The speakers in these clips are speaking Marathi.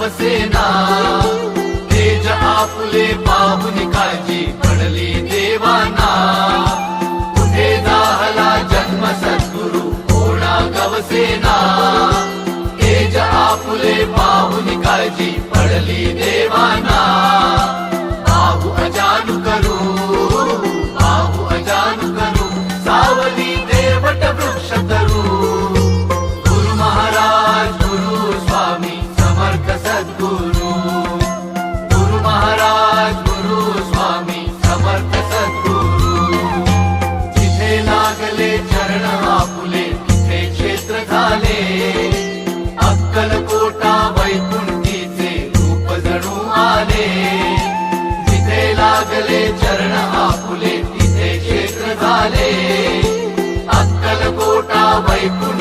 नवसेना तेज आपुले पाहून काळजी पडली देवाना. कुठे जाहला जन्म सद्गुरु होणा गवसेना? तेज आपुले पाहून काळजी पडली देवाना. वैकुंठीचे रूप जणू आले. जिथे लागले चरण आपुले तिथे क्षेत्र झाले. अक्कल कोटा वैकुंठ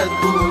Muhammed bulur.